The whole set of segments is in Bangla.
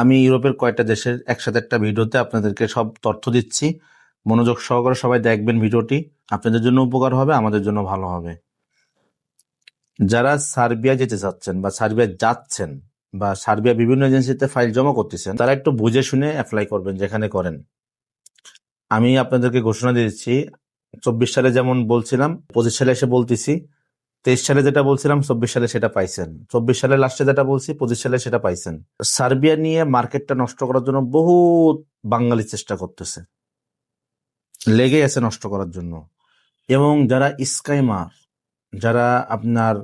আমি ইউরোপের কয়েকটা দেশের একসাথে একটা ভিডিওতে আপনাদেরকে সব তথ্য দিচ্ছি। মনোযোগ সহকারে সবাই দেখবেন ভিডিওটি। আপনাদের জন্য উপকার হবে, আমাদের জন্য ভালো হবে। যারা সার্বিয়া যেতে চাচ্ছেন বা সার্বিয়া যাচ্ছেন বা সার্বিয়া বিভিন্ন এজেন্সিতে ফাইল জমা করতেছেন, তারা একটু বুঝে শুনে অ্যাপ্লাই করবেন যেখানে করেন। আমি আপনাদেরকে ঘোষণা দিয়েছি, চব্বিশ সালে যেমন বলছিলাম, পঁচিশ সালে এসে বলতেছি তেইশ সালে যেটা বলছিলাম, চব্বিশ সালে সেটা পাইছেন। চব্বিশ সালে লাস্টে যেটা বলছি, পঁচিশ সালে সেটা পাইছেন। সার্বিয়া নিয়ে মার্কেটটা নষ্ট করার জন্য বহুত বাঙালি চেষ্টা করতেছে। লেগে আছে নষ্ট করার জন্য। এবং যারা স্কাইমার যারা আপনার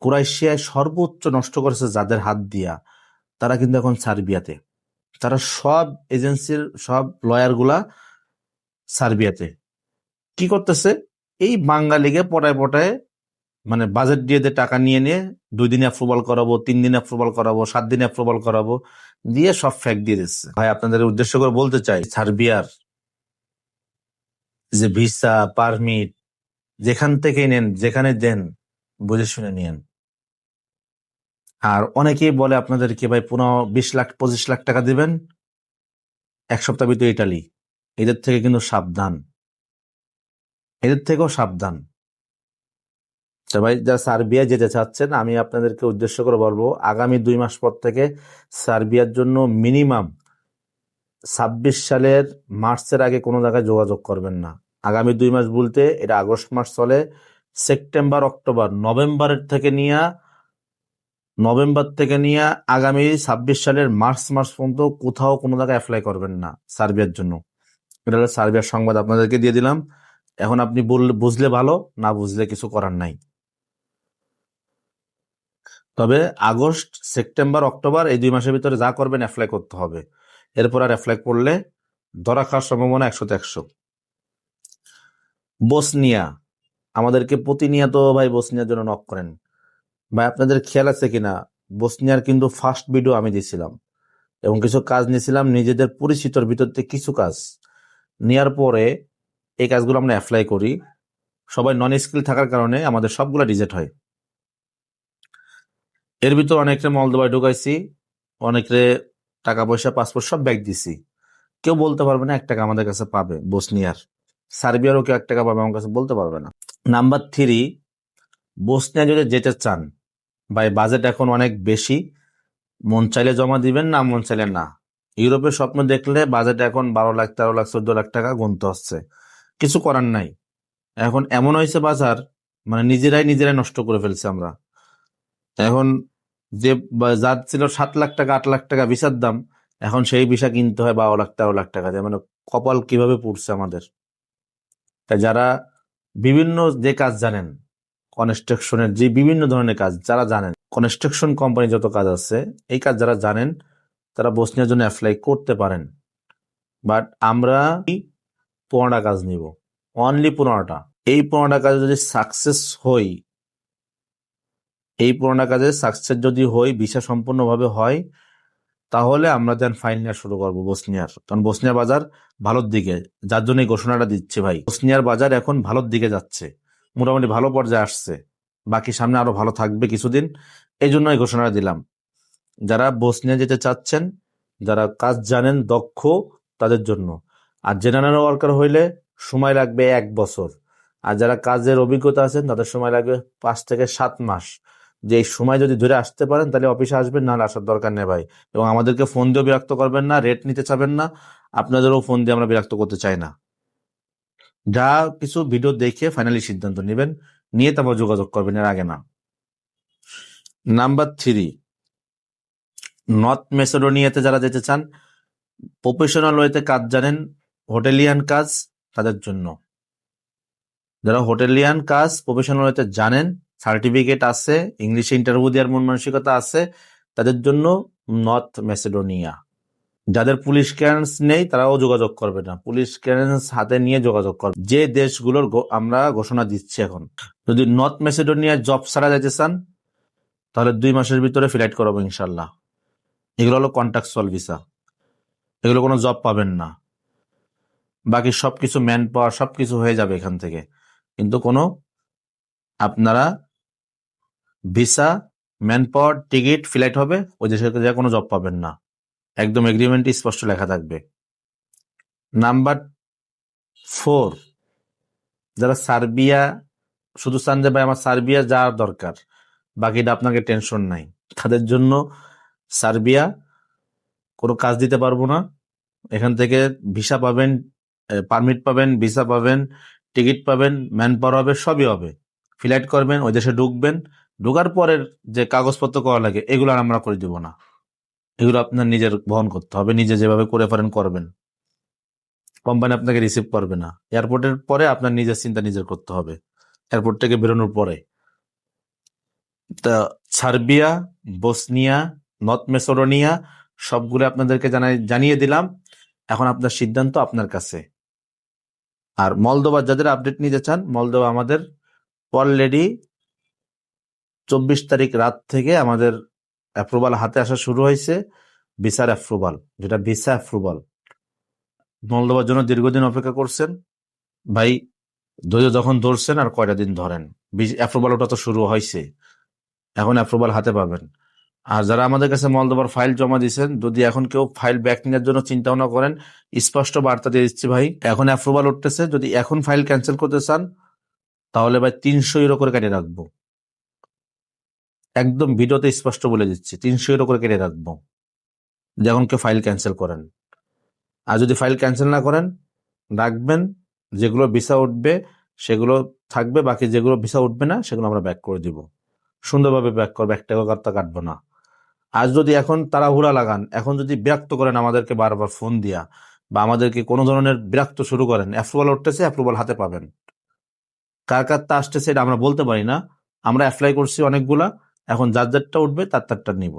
ক্রোয়েশিয়ায় সর্বোচ্চ নষ্ট করেছে যাদের হাত দিয়া, তারা কিন্তু এখন সার্বিয়াতে। তারা সব এজেন্সির, সব লয়ারগুলা সার্বিয়াতে। কি করতেছে? এই বাঙালিকে পটায় পটায় মানে বাজেট দিয়ে টাকা নিয়ে নিয়ে দুই দিনে অ্যাপ্রুভাল করাবো, তিন দিনে অ্যাপ্রুভাল করাবো, সাত দিনে অ্যাপ্রুভাল করাবো, দিয়ে সব ফ্যাক দিয়ে দিচ্ছে। ভাই, আপনাদের উদ্দেশ্য করে বলতে চাই সার্বিয়ার যে ভিসা পারমিট যেখান থেকে নেন, যেখানে দেন, বুঝে শুনে নিয়েন। আর অনেকেই বলে আপনাদেরকে, ভাই পুনঃ বিশ লাখ, পঁচিশ লাখ টাকা দিবেন, এক সপ্তাহ ভিতরে ইটালি এদের থেকে কিন্তু সাবধান। এদের থেকেও সাবধান। তো ভাই যারা সার্বিয়া যেতে চাচ্ছেন, আমি আপনাদেরকে উদ্দেশ্য করে বলব, আগামী দুই মাস পর থেকে সার্বিয়ার জন্য মিনিমাম ছাব্বিশ সালের মার্চের আগে কোনো জায়গায় যোগাযোগ করবেন না। আগামী দুই মাস বলতে এটা আগস্ট মাস চলে, সেপ্টেম্বর, অক্টোবর, নভেম্বরের থেকে নিয়ে, নভেম্বর থেকে নিয়ে আগামী ছাব্বিশ সালের মার্চ মাস পর্যন্ত কোথাও কোনো জায়গায় অ্যাপ্লাই করবেন না সার্বিয়ার জন্য। এটা হলো সার্বিয়ার সংবাদ আপনাদেরকে দিয়ে দিলাম। এখন আপনি বুঝলে ভালো, না বুঝলে কিছু করার নাই। তবে আগস্ট, সেপ্টেম্বর, অক্টোবর এই দুই মাসের ভিতরে যা করবেন অ্যাপ্লাই করতে হবে। এরপর আর অ্যাপ্লাই করলে ধরা খাওয়ার সম্ভাবনা একশোতে একশো। বসনিয়া, আমাদেরকে প্রতিনিয়ত ভাই বসনিয়ার জন্য নক করেন। ভাই, আপনাদের খেয়াল আছে কিনা? বসনিয়ার কিন্তু ফার্স্ট ভিডিও আমি দিয়েছিলাম এবং কিছু কাজ নিয়েছিলাম, নিজেদের পরিচিতর ভিতর থেকে কিছু কাজ। নেওয়ার পরে এই কাজগুলো আমরা অ্যাপ্লাই করি। সবাই নন স্কিল থাকার কারণে আমাদের সবগুলো রিজেক্ট হয়। এর ভিতর অনেকটা মলদোবায় ঢুকাইছি, অনেকরে টাকা পয়সা পাসপোর্ট সব ব্যাগ দিছি। কেউ বলতে পারবে না এক টাকা আমাদের কাছে পাবে বসনিয়ার। সার্বিয়ারও কেউ এক টাকা পাবে আমার কাছে বলতে পারবে না। নাম্বার থ্রি বসনিয়া যদি যেতে চান, ভাই বাজেট এখন অনেক বেশি। মন চাইলে জমা দিবেন, না মন চাইলে না। ইউরোপের স্বপ্ন দেখলে বাজেট এখন বারো লাখ, তেরো লাখ, চোদ্দ লাখ টাকা গুনতে হচ্ছে। কিছু করার নাই। এখন এমন হয়েছে বাজার মানে নিজেরাই নিজেরাই নষ্ট করে ফেলছে আমরা। এখন যে যার ছিল সাত লাখ টাকা, আট লাখ টাকা ভিসার দাম, এখন সেই ভিসা কিনতে হয় বারো লাখ, তেরো লাখ টাকা দিয়ে। মানে কপাল কীভাবে পড়ছে আমাদের? তাই যারা বিভিন্ন যে কাজ জানেন কনস্ট্রাকশনের যে বিভিন্ন ধরনের কাজ যারা জানেন কনস্ট্রাকশন কোম্পানি যত কাজ আছে, এই কাজ যারা জানেন, তারা বসনিয়ার জন্য অ্যাপ্লাই করতে পারেন। বাট আমরা পনেরোটা কাজ নিব? অনলি পনেরোটা এই পনেরোটা কাজে যদি সাকসেস হই এই পনেরোটা কাজে সাকসেস যদি হই ভিসা সম্পূর্ণভাবে হয়, তাহলে আমরা দেন ফাইল নেওয়া শুরু করব বসনিয়ার। কারণ বসনিয়ার বাজার ভালোর দিকে, যার জন্য এই ঘোষণাটা দিচ্ছে ভাই। বসনিয়ার বাজার এখন ভালোর দিকে যাচ্ছে, মোটামুটি ভালো পর্যায়ে আসছে, বাকি সামনে আরও ভালো থাকবে কিছুদিন, এই জন্য এই ঘোষণাটা দিলাম। যারা বসনিয়া যেতে চাচ্ছেন, যারা কাজ জানেন, দক্ষ, তাদের জন্য। আর জেনারেল ওয়ার্কার হইলে সময় লাগবে এক বছর। আর যারা কাজের অভিজ্ঞতা আছেন, তাদের সময় লাগবে পাঁচ থেকে সাত মাস। যে এই সময় যদি ধরে আসতে পারেন, তাহলে অফিসে আসবেন না আসার দরকার নেই ভাই। এবং আমাদেরকে ফোন দিয়েও বিরক্ত করবেন না রেট নিতে চাবেন না, আপনাদেরও ফোন দিয়ে আমরা বিরক্ত করতে চাই না। যা কিছু ভিডিও দেখে ফাইনালি সিদ্ধান্ত নেবেন, নিয়ে তারপর যোগাযোগ করবেন এর আগে না। নাম্বার থ্রি নর্থ মেসেডোনিয়াতে যারা যেতে চান প্রফেশনাল ওয়েতে কাজ জানেন হোটেলিয়ান কাজ তাদের জন্য। যারা হোটেলিয়ান কাজ প্রফেশনাল ওয়েতে জানেন সার্টিফিকেট আছে, ইংলিশে ইন্টারভিউ দেওয়ার মন মানসিকতা আছে, তাদের জন্য নর্থ মেসেডোনিয়া যাদের পুলিশ ক্লিয়ারেন্স নেই, তারাও যোগাযোগ করবে না। পুলিশ ক্লিয়ারেন্স হাতে নিয়ে যোগাযোগ করবে। যে দেশগুলোর আমরা ঘোষণা দিচ্ছি এখন। যদি নর্থ মেসেডোনিয়া জব ছাড়া যেতে চান, তাহলে দুই মাসের ভিতরে ফ্লাইট করাবো ইনশাল্লাহ এগুলো হলো কন্ট্রাকচুয়াল ভিসা এগুলো কোনো জব পাবেন না। বাকি সবকিছু ম্যান পাওয়ার সবকিছু হয়ে যাবে এখান থেকে। কিন্তু কোনো আপনারা visa manpower ticket, flight হবে ওই দেশে যা কোনো জব পাবেন না। একদম এগ্রিমেন্টে স্পষ্ট লেখা থাকবে। নাম্বার ফোর, যারা সার্বিয়া, শুধু চান যে ভাই, আমার সার্বিয়া যাওয়ার দরকার, বাকিটা আপনাকে টেনশন নাই। তাদের জন্য সার্বিয়া, কোনো কাজ দিতে পারব না। এখান থেকে ভিসা পাবেন পারমিট পাবেন, ভিসা পাবেন, টিকিট পাবেন ম্যান পাওয়ার হবে, সবই হবে। ফ্লাইট করবেন, ওই দেশে ঢুকবেন ঢোকার পরের যে কাগজপত্র করা লাগে, এগুলো আমরা করে দিব না। এগুলো আপনার নিজের বহন করতে হবে, নিজে যেভাবে করে পারেন করবেন। কোম্পানি আপনাকে রিসিভ করবে না। এয়ারপোর্টের পরে আপনার নিজের চিন্তা নিজের করতে হবে। এয়ারপোর্ট থেকে বেরোনোর পরে। তা সার্বিয়া, বসনিয়া, নর্থ মেসোডোনিয়া, সবগুলো আপনাদেরকে জানাই, জানিয়ে দিলাম। এখন আপনার সিদ্ধান্ত আপনার কাছে। আর মলদোবা যাদের আপডেট নিতে চান মলদোবা আমাদের অলরেডি চব্বিশ তারিখ রাত থেকে আমাদের অ্যাপ্রুভাল হাতে আসা শুরু হয়েছে, ভিসার অ্যাপ্রুভাল যেটা ভিসা অ্যাপ্রুভাল মলদোবার জন্য দীর্ঘদিন অপেক্ষা করছেন। ভাই, ধৈর্য যখন ধরছেন আর কয়টা দিন ধরেন? অ্যাপ্রুভাল ওটা তো শুরু হয়েছে। এখন অ্যাপ্রুভাল হাতে পাবেন। আর যারা আমাদের কাছে মলদোবার ফাইল জমা দিয়েছেন, যদি এখন কেউ ফাইল ব্যাক নেওয়ার জন্য চিন্তা ভাবনা করেন, স্পষ্ট বার্তা দিয়ে দিচ্ছি ভাই, এখন অ্যাপ্রুভাল উঠতেছে, যদি এখন ফাইল ক্যান্সেল করতে চান, তাহলে ভাই তিনশো ইউরো করে কেটে রাখব। একদম ভিডিওতে স্পষ্ট বলে দিচ্ছি, তিনশো ইউরো করে কেটে রাখব। যখন কেউ ফাইল ক্যান্সেল করেন। আর যদি ফাইল ক্যান্সেল না করেন, রাখবেন, যেগুলো ভিসা উঠবে, সেগুলো থাকবে, বাকি যেগুলো ভিসা উঠবে না, সেগুলো আমরা ব্যাক করে দিব। সুন্দরভাবে ব্যাক করব এক টাকা কাটতে কাটবো না। আজ যদি এখন তাড়াহুড়া লাগান, এখন যদি বিরক্ত করেন আমাদেরকে বারবার ফোন দিয়া, বা আমাদেরকে কোনো ধরনের বিরক্ত শুরু করেন অ্যাপ্রুভাল উঠতেছে অ্যাপ্রুভাল হাতে পাবেন। কার কারটা আসতেছে, এটা আমরা বলতে পারি না। আমরা অ্যাপ্লাই করছি অনেকগুলা এখন যার যারটা উঠবে, তার তারটা নিব।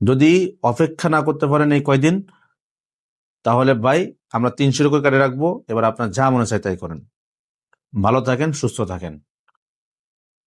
যদি অপেক্ষা না করতে পারেন এই কয়দিন, তাহলে ভাই আমরা তিনশো করে কাটে রাখব। এবার আপনার যা মনে চায় তাই করেন। ভালো থাকেন, সুস্থ থাকেন।